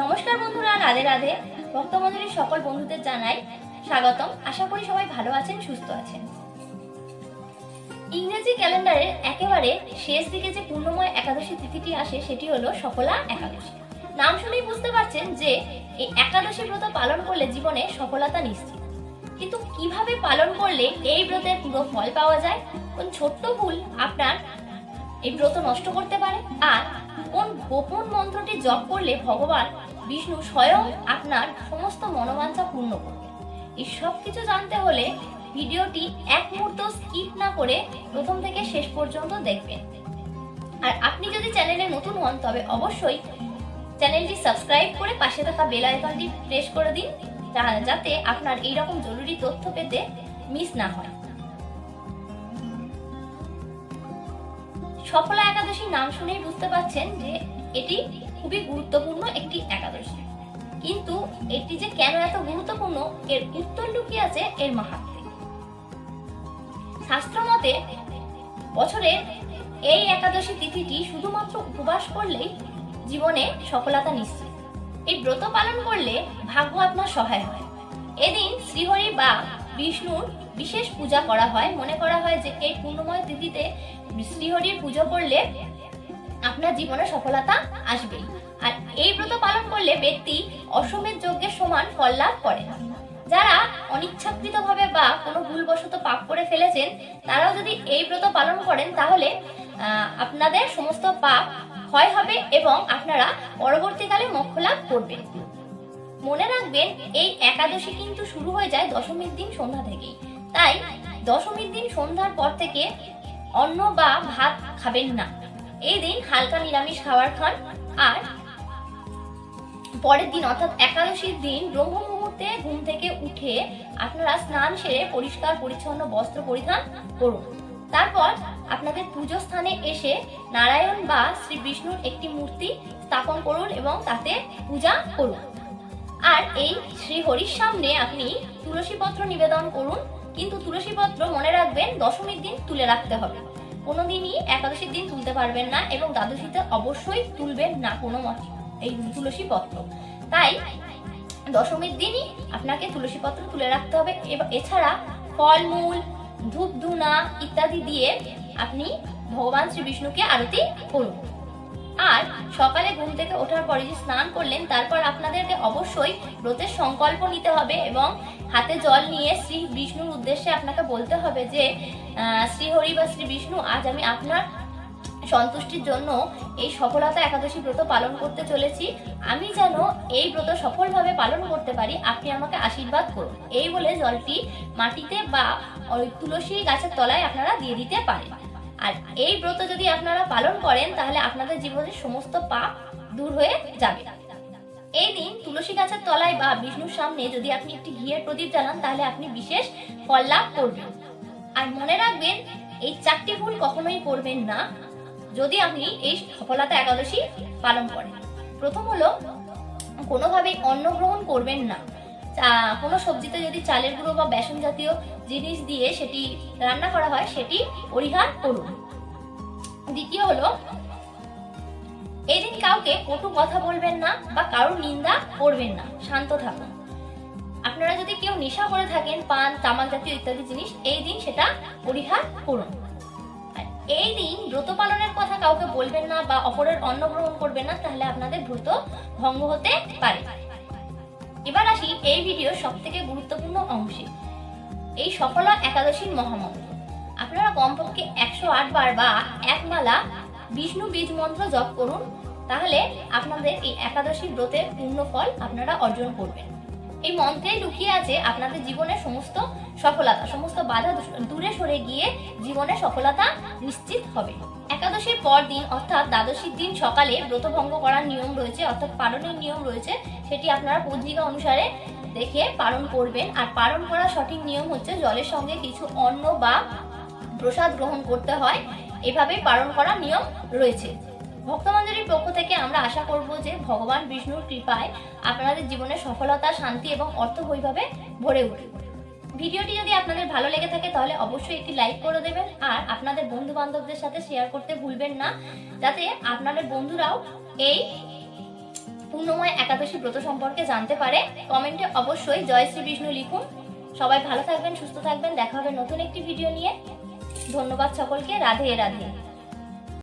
নমস্কার বন্ধুরা, রাধে রাধে। ভক্তমন্ডলীর সকল বন্ধুদের জানাই স্বাগতম। আশা করি সবাই ভালো আছেন, সুস্থ আছেন। ইংরেজি ক্যালেন্ডারের একেবারে শেষ দিকে যে পূর্ণময় একাদশী তিথিটি আসে, সেটি হলো সফলা একাদশী। নাম শুনেই বুঝতে পারছেন যে, এই একাদশী ব্রত পালন করলে জীবনে সফলতা নিশ্চিত। কিন্তু কীভাবে পালন করলে এই ব্রতের পুরো ফল পাওয়া যায়? কোন ছোট্ট ভুল আপনার এই ব্রত নষ্ট করতে পারে? আর কোন গোপন মন্ত্রটি জপ করলে ভগবান বিষ্ণু স্বয়ং আপনার সমস্ত মনোবাঞ্ছা পূর্ণ করবে। এই সব কিছু জানতে হলে ভিডিওটি এক মুহূর্ত স্কিপ না করে প্রথম থেকে শেষ পর্যন্ত দেখবেন। আর আপনি যদি চ্যানেলে নতুন হন, তবে অবশ্যই চ্যানেলটি সাবস্ক্রাইব করে পাশে থাকা বেল আইকনটি প্রেস করে দিন যাতে আপনার এই রকম জরুরি তথ্য পেতে মিস না হয়। সফলা একাদশীর নাম শুনেই বুঝতে পারছেন যে এটি খুবই গুরুত্বপূর্ণ একটি একাদশী। কিন্তু এটি যে কেন এত গুরুত্বপূর্ণ, এর উত্তর লুকিয়ে আছে এর মাহাত্মে শাস্ত্র মতে বছরের এই একাদশী তিথিটি শুধুমাত্র উপবাস করলেই জীবনে সফলতা নিশ্চিত। এই ব্রত পালন করলে ভাগ্য আপনার সহায় হয়। এদিন শ্রীহরি বা বিষ্ণুর বিশেষ পূজা করা হয়। মনে করা হয় যে এই পূর্ণময় তিথিতে শ্রীহরির পুজো করলে আপনার জীবনে সফলতা আসবেই। আর এই ব্রত পালন করলে ব্যক্তি অসমের যজ্ঞের সমান ফল লাভ করে। যারা অনিচ্ছাকৃতভাবে বা কোনো ভুলবশত পাপ করে ফেলেছেন, তারাও যদি এই ব্রত পালন করেন, তাহলে আপনাদের সমস্ত পাপ ক্ষয় হবে এবং আপনারা পরবর্তীকালে মোক্ষ লাভ করবেন। মনে রাখবেন, এই একাদশী কিন্তু শুরু হয়ে যায় দশমীর দিন সন্ধ্যা থেকেই। তাই দশমীর দিন সন্ধ্যার পর থেকে অন্ন বা ভাত খাবেন না। এই দিন হালকা নিরামিষ খাবার খান, আর পরের দিন অর্থাৎ একাদশীর দিন ব্রহ্ম মুহূর্তে ঘুম থেকে উঠে আপনারা স্নান সেরে পরিষ্কার, পরিচ্ছন্ন বস্ত্র পরিধান করুন। তারপর আপনাদের পুজো স্থানে এসে নারায়ণ বা শ্রী বিষ্ণুর একটি মূর্তি স্থাপন করুন এবং তাতে পূজা করুন। আর এই শ্রী হরির সামনে আপনি তুলসী পত্র নিবেদন করুন, কিন্তু তুলসী পত্র মনে রাখবেন দশমীর দিন তুলে রাখতে হবে। কোনোদিনই একাদশীর দিন তুলতে পারবেন না এবং দ্বাদশীতে অবশ্যই তুলবেন না কোনো মতে, এই তুলসী পত্র। তাই দশমীর দিনই আপনাকে তুলসী পত্র তুলে রাখতে হবে। এব- এছাড়া ফলমূল ধূপ ধুনা ইত্যাদি দিয়ে আপনি ভগবান শ্রী বিষ্ণুকে আরতি করুন। আর সকালে ঘুম থেকে ওঠার পরে যে স্নান করলেন, তারপর আপনাদেরকে অবশ্যই ব্রতের সংকল্প নিতে হবে এবং হাতে জল নিয়ে শ্রী বিষ্ণুর উদ্দেশ্যে আপনাকে বলতে হবে যে শ্রীহরি বা শ্রী বিষ্ণু, আজ আমি আপনার সন্তুষ্টির জন্য এই সফলতা একাদশী ব্রত পালন করতে চলেছি। আমি যেন এই ব্রত সফলভাবে পালন করতে পারি, আপনি আমাকে আশীর্বাদ করুন। এই বলে জলটি মাটিতে বা তুলসী গাছের তলায় আপনারা দিয়ে দিতে পারেন। আর এই ব্রত যদি আপনারা পালন করেন, তাহলে আপনাদের জীবনের সমস্ত পাপ দূর হয়ে যাবে। এই দিন তুলসী গাছের তলায় বা বিষ্ণুর সামনে যদি আপনি একটি ঘিয়ের প্রদীপ জ্বালান, তাহলে আপনি বিশেষ ফল লাভ করবেন। আর মনে রাখবেন, এই চারটি ভুল কখনোই করবেন না, যদি আপনি এই সফলতা একাদশী পালন করেন। প্রথম হলো, কোনোভাবেই অন্ন গ্রহণ করবেন না। কোনো সবজিতে যদি চালের গুঁড়ো বা বেসন জাতীয় জিনিস দিয়ে সেটি রান্না করা হয়, সেটি পরিহার করুন। দ্বিতীয় হলো এই দিন কাউকে কটু কথা বলবেন না বা কারোর নিন্দা করবেন না, শান্ত থাকুন। আপনারা যদি কেউ নেশা করে থাকেন, পান, তামাক জাতীয় ইত্যাদি জিনিস, এই দিন সেটা পরিহার করুন। এই দিন ব্রত পালনের কথা কাউকে বলবেন না বা অপরের অন্ন গ্রহণ করবেন না, তাহলে আপনাদের ব্রত ভঙ্গ হতে পারে। এবার আসি এই ভিডিও সব থেকে গুরুত্বপূর্ণ অংশে। এই সফলা একাদশীর মহামন্ত্র। আপনারা কমপক্ষে একশো আট বার বা এক মালা বিষ্ণু বীজ মন্ত্র জপ করুন, তাহলে আপনাদের এই একাদশী ব্রতের পূর্ণ ফল আপনারা অর্জন করবেন। এই মন্ত্রে লুকিয়ে আছে আপনাদের জীবনের সমস্ত সফলতা, সমস্ত বাধা দূরে সরে গিয়ে জীবনে সফলতা নিশ্চিত হবে। একাদশীর পর দিন, অর্থাৎ দ্বাদশীর দিন সকালে ব্রত ভঙ্গ করার নিয়ম রয়েছে, অর্থাৎ পালনের নিয়ম রয়েছে, সেটি আপনারা পঞ্জিকা অনুসারে দেখে পালন করবেন। আর পালন করার সঠিক নিয়ম হচ্ছে জলের সঙ্গে কিছু অন্ন বা প্রসাদ গ্রহণ করতে হয়। এভাবে পালন করার নিয়ম রয়েছে। ভক্তমঞ্জুরির পক্ষ থেকে আমরা আশা করব যে ভগবান বিষ্ণুর কৃপায় আপনাদের জীবনে সফলতা, শান্তি এবং অর্থ বৈভাবে ভরে উঠবে। ভিডিওটি যদি আপনাদের ভালো লেগে থাকে তাহলে অবশ্যই একটি লাইক করে দেবেন আর আপনাদের বন্ধু বান্ধবদের সাথে শেয়ার করতে ভুলবেন না, যাতে আপনাদের বন্ধুরাও এই পূর্ণময় একাদশী ব্রত সম্পর্কে জানতে পারে। কমেন্টে অবশ্যই জয় শ্রী বিষ্ণু লিখুন। সবাই ভালো থাকবেন, সুস্থ থাকবেন। দেখা হবে নতুন একটি ভিডিও নিয়ে। ধন্যবাদ সকলকে। রাধে রাধে।